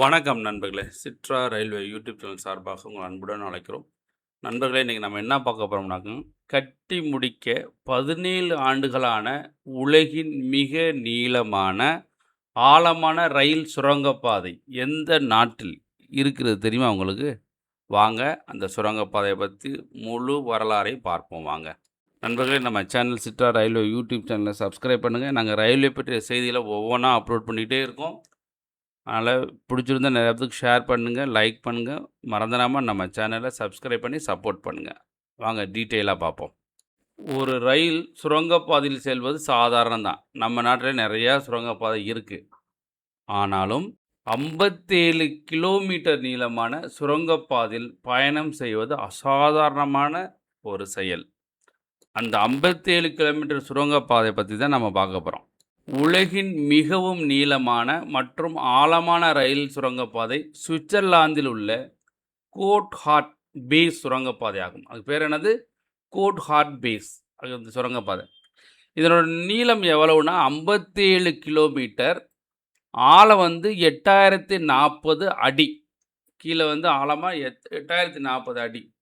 வணக்கம் நண்பர்களே. சிட்ரா railway YouTube channel சார்பாக உங்கள் அன்புடன் அழைக்கிறோம். நண்பர்களே இன்றைக்கி நம்ம என்ன பார்க்க போகிறோம்னாக்க கட்டி முடிக்க பதினேழு ஆண்டுகளான உலகின் மிக நீளமான ஆழமான ரயில் சுரங்கப்பாதை எந்த நாட்டில் இருக்கிறது தெரியுமா உங்களுக்கு? வாங்க அந்த சுரங்கப்பாதையை பற்றி முழு வரலாறை பார்ப்போம். வாங்க. நண்பர்களே நம்ம சேனல் சிட்ரா ரயில்வே யூடியூப் சேனலை சப்ஸ்கிரைப் பண்ணுங்கள் நாங்கள் ரயில்வே பற்றிய செய்தியில் ஒவ்வொன்றா அப்லோட் பண்ணிகிட்டே இருக்கோம். அதனால் பிடிச்சிருந்தா நிறைய பேருக்கு ஷேர் பண்ணுங்கள் லைக் பண்ணுங்கள் மறந்துடாமல் நம்ம சேனலை சப்ஸ்கிரைப் பண்ணி சப்போர்ட் பண்ணுங்கள் வாங்க டீட்டெயிலாக பார்ப்போம். ஒரு ரயில் சுரங்கப்பாதையில் செல்வது சாதாரணம் தான். நம்ம நாட்டில் நிறையா சுரங்கப்பாதை இருக்குது ஆனாலும் ஐம்பத்தேழு கிலோமீட்டர் நீளமான சுரங்கப்பாதையில் பயணம் செய்வது அசாதாரணமான ஒரு செயல். அந்த ஐம்பத்தேழு கிலோமீட்டர் சுரங்கப்பாதை பற்றி தான் நம்ம பார்க்க போகிறோம் உலகின் மிகவும் நீளமான மற்றும் ஆழமான ரயில் சுரங்கப்பாதை சுவிட்சர்லாந்தில் உள்ள கோட் ஹார்ட் பேஸ் சுரங்கப்பாதை ஆகும் அது பேர் என்னது? கோட் ஹார்ட் பேஸ். அது அந்த சுரங்கப்பாதை. இதனோட நீளம் எவ்வளவுனா ஐம்பத்தேழு கிலோமீட்டர். ஆழம் வந்து எட்டாயிரத்தி நாற்பது அடி. கீழே வந்து ஆழமாக எட் எட்டாயிரத்தி நாற்பது அடி.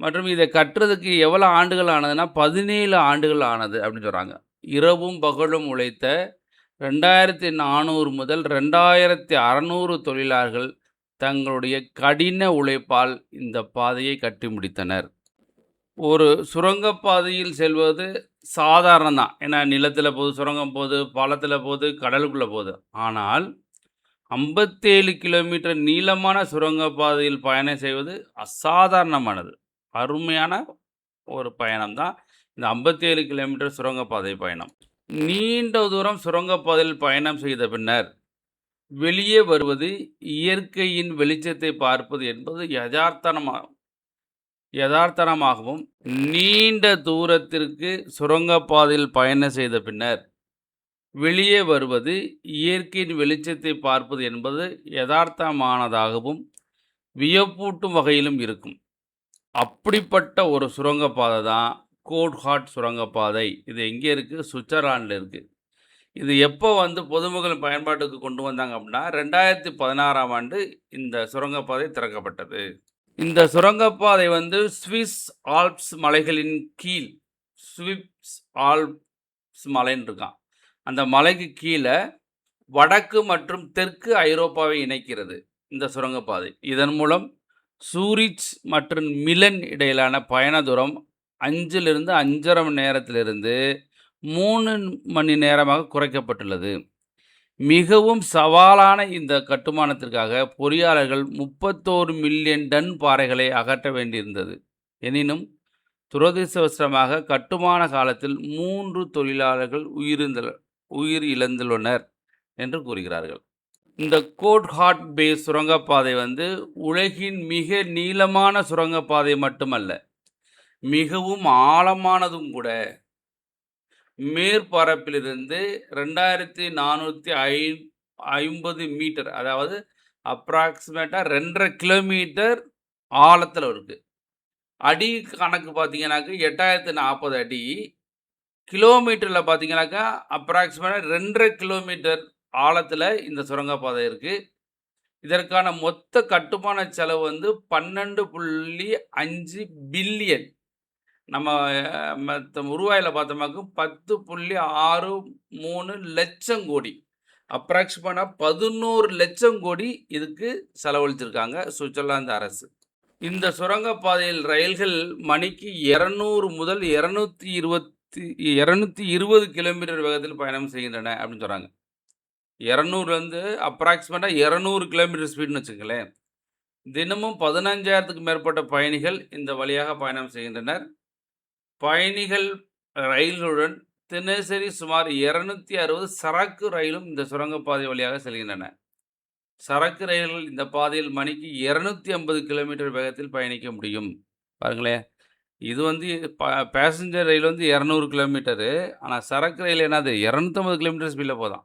மற்றும் இதை கட்டுறதுக்கு எவ்வளோ ஆண்டுகள் ஆனதுன்னா பதினேழு ஆண்டுகள் ஆனது அப்படின்னு சொல்கிறாங்க இரவும் பகலும் உழைத்த ரெண்டாயிரத்தி நானூறு முதல் ரெண்டாயிரத்தி அறநூறு தொழிலாளர்கள் தங்களுடைய கடின உழைப்பால் இந்த பாதையை கட்டி முடித்தனர். ஒரு சுரங்கப்பாதையில் செல்வது சாதாரணம் தான். ஏன்னா நிலத்தில் போகுது சுரங்கம் போது பாலத்தில் போகுது கடலுக்குள்ளே போகுது. ஆனால் ஐம்பத்தேழு கிலோமீட்டர் நீளமான சுரங்கப்பாதையில் பயணம் செய்வது அசாதாரணமானது. அருமையான ஒரு பயணம் தான். இந்த ஐம்பத்தேழு கிலோமீட்டர் சுரங்கப்பாதை பயணம். நீண்ட தூரம் சுரங்கப்பாதையில் பயணம் செய்த பின்னர் வெளியே வருவது இயற்கையின் வெளிச்சத்தை பார்ப்பது என்பது யதார்த்தனமாகும் யதார்த்தனமாகவும் நீண்ட தூரத்திற்கு சுரங்கப்பாதையில் பயணம் செய்த பின்னர் வெளியே வருவது இயற்கையின் வெளிச்சத்தை பார்ப்பது என்பது யதார்த்தமானதாகவும் வியப்பூட்டும் வகையிலும் இருக்கும். அப்படிப்பட்ட ஒரு சுரங்கப்பாதை தான் கோட்ஹாட் சுரங்கப்பாதை. இது எங்கே இருக்குது சுவிட்சர்லாண்டில் இருக்குது இது எப்போ வந்து பொதுமக்கள் பயன்பாட்டுக்கு கொண்டு வந்தாங்க அப்படின்னா ரெண்டாயிரத்தி பதினாறாம் ஆண்டு இந்த சுரங்கப்பாதை திறக்கப்பட்டது. இந்த சுரங்கப்பாதை வந்து ஸ்விஸ் ஆல்ப்ஸ் மலைகளின் கீழ் ஸ்விப்ஸ் ஆல்ப்ஸ் மலைன்னு இருக்கான். அந்த மலைக்கு கீழே வடக்கு மற்றும் தெற்கு ஐரோப்பாவை இணைக்கிறது இந்த சுரங்கப்பாதை. இதன் மூலம் சூரிச் மற்றும் மிலன் இடையிலான பயண தூரம் அஞ்சிலிருந்து அஞ்சரை மணி நேரத்திலிருந்து மூணு மணி நேரமாக குறைக்கப்பட்டுள்ளது. மிகவும் சவாலான இந்த கட்டுமானத்திற்காக பொறியாளர்கள் முப்பத்தோரு மில்லியன் டன் பாறைகளை அகற்ற வேண்டியிருந்தது. எனினும் துரதிருஷ்டவசமாக கட்டுமான காலத்தில் மூன்று தொழிலாளர்கள் உயிரிழந்த உயிர் இழந்துள்ளனர் என்று கூறுகிறார்கள். இந்த கோட் ஹாட் பே சுரங்கப்பாதை வந்து உலகின் மிக நீளமான சுரங்கப்பாதை மட்டுமல்ல மிகவும் ஆழமானதும் கூட. மேற்பரப்பிலிருந்து ரெண்டாயிரத்தி நானூற்றி ஐ ஐம்பது மீட்டர் அதாவது அப்ராக்சிமேட்டாக ரெண்டரை கிலோமீட்டர் ஆழத்தில் இருக்குது அடி கணக்கு பார்த்தீங்கன்னாக்கா எட்டாயிரத்தி நாற்பது அடி. கிலோமீட்டரில் பார்த்தீங்கன்னாக்கா அப்ராக்சிமேட்டாக ரெண்டரை கிலோமீட்டர் ஆழத்தில் இந்த சுரங்கப்பாதை இருக்குது இதற்கான மொத்த கட்டுமான செலவு வந்து பன்னெண்டு புள்ளி அஞ்சு பில்லியன். நம்ம மற்ற உருவாயில் பார்த்தோமாக்கு பத்து புள்ளி ஆறு மூணு லட்சம் கோடி. அப்ராக்சிமேட்டாக பதினோரு லட்சம் கோடி இதுக்கு செலவழிச்சிருக்காங்க சுவிட்சர்லாந்து அரசு. இந்த சுரங்கப்பாதையில் ரயில்கள் மணிக்கு இரநூறு முதல் இரநூத்தி இருபத்தி இரநூத்தி இருபது கிலோமீட்டர் வேகத்தில் பயணம் செய்கின்றன அப்படின்னு சொல்கிறாங்க இரநூறுலேருந்து அப்ராக்சிமேட்டாக இரநூறு கிலோமீட்டர் ஸ்பீடுன்னு வச்சுக்கங்களேன். தினமும் பதினஞ்சாயிரத்துக்கு மேற்பட்ட பயணிகள் இந்த வழியாக பயணம் செய்கின்றனர். பயணிகள் ரயில்களுடன் தினசரி சுமார் இரநூத்தி அறுபது சரக்கு ரயிலும் இந்த சுரங்கப்பாதை வழியாக செல்கின்றன. சரக்கு ரயில்கள் இந்த பாதையில் மணிக்கு இரநூத்தி ஐம்பது கிலோமீட்டர் வேகத்தில் பயணிக்க முடியும். பாருங்களேன் இது வந்து பேசஞ்சர் ரயில் வந்து இரநூறு கிலோமீட்டரு ஆனால் சரக்கு ரயில் என்னது? இரநூத்தம்பது கிலோமீட்டர் ஸ்பீடில் போதான்.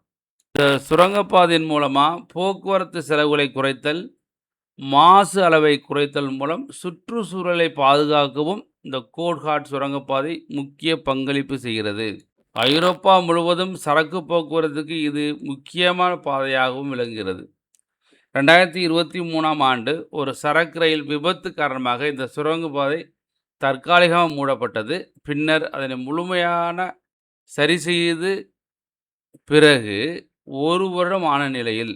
இந்த சுரங்கப்பாதையின் மூலமாக போக்குவரத்து செலவுகளை குறைத்தல் மாசு அளவை குறைத்தல் மூலம் சுற்றுச்சூழலை பாதுகாக்கவும் இந்த கோட்ஹாட் சுரங்கப்பாதை முக்கிய பங்களிப்பு செய்கிறது. ஐரோப்பா முழுவதும் சரக்கு போக்குவரத்துக்கு இது முக்கியமான பாதையாகவும் விளங்குகிறது. ரெண்டாயிரத்தி இருபத்தி மூணாம் ஆண்டு ஒரு சரக்கு ரயில் விபத்து காரணமாக இந்த சுரங்கப்பாதை தற்காலிகமாக மூடப்பட்டது. பின்னர் அதனை முழுமையான சரி செய்து பிறகு ஒரு வருடம் ஆன நிலையில்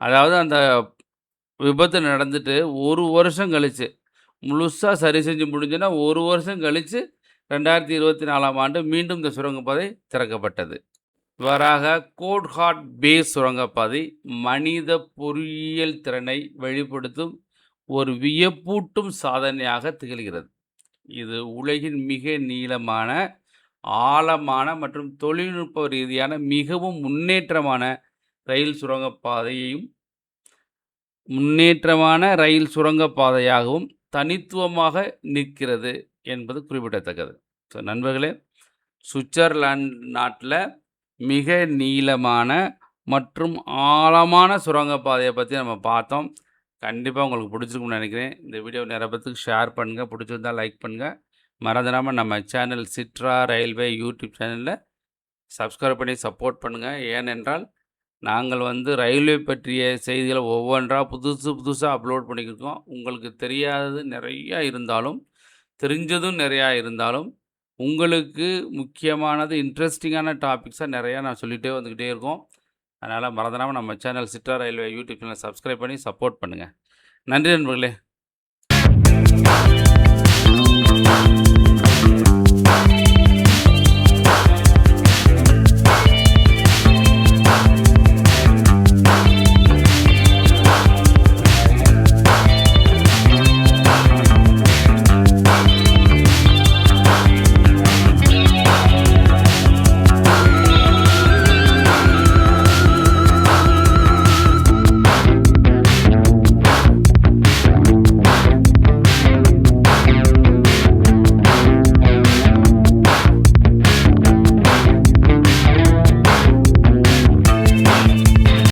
அதாவது அந்த விபத்து நடந்துட்டு ஒரு வருஷம் கழித்து முழுசாக சரி செஞ்சு முடிஞ்சுன்னா ஒரு வருஷம் கழித்து ரெண்டாயிரத்தி இருபத்தி நாலாம் ஆண்டு மீண்டும் இந்த சுரங்கப்பாதை திறக்கப்பட்டது. இவ்வாறாக கோட்ஹாட் பே சுரங்கப்பாதை மனித பொறியியல் திறனை வெளிப்படுத்தும் ஒரு வியப்பூட்டும் சாதனையாக திகழ்கிறது. இது உலகின் மிக நீளமான ஆழமான மற்றும் தொழில்நுட்ப ரீதியான மிகவும் முன்னேற்றமான ரயில் சுரங்கப்பாதையையும் முன்னேற்றமான ரயில் சுரங்கப்பாதையாகவும் தனித்துவமாக நிற்கிறது என்பது குறிப்பிடத்தக்கது. ஸோ நண்பர்களே சுவிட்சர்லாந்து நாட்டில் மிக நீளமான மற்றும் ஆழமான சுரங்கப்பாதையை பற்றி நம்ம பார்த்தோம். கண்டிப்பாக உங்களுக்கு பிடிச்சிருக்கும்னு நினைக்கிறேன். இந்த வீடியோ நிறைய பேத்துக்கு ஷேர் பண்ணுங்கள் பிடிச்சிருந்தா லைக் பண்ணுங்கள் மறந்துடாமல் நம்ம சேனல் சிட்ரா ரயில்வே யூடியூப் சேனலில் சப்ஸ்கிரைப் பண்ணி சப்போர்ட் பண்ணுங்கள் ஏனென்றால் நாங்கள் வந்து ரயில்வே பற்றிய செய்திகளை ஒவ்வொன்றா புதுசு புதுசாக அப்லோட் பண்ணிக்கிருக்கோம் உங்களுக்கு தெரியாதது நிறையா இருந்தாலும் தெரிஞ்சதும் நிறையா இருந்தாலும் உங்களுக்கு முக்கியமானது இன்ட்ரெஸ்டிங்கான டாபிக்ஸாக நிறையா நான் சொல்லிகிட்டே வந்துக்கிட்டே இருக்கோம். அதனால் மறந்துடாமல் நம்ம channel Chitra railway YouTube channel subscribe பண்ணி சப்போர்ட் பண்ணுங்கள் நன்றி நண்பர்களே.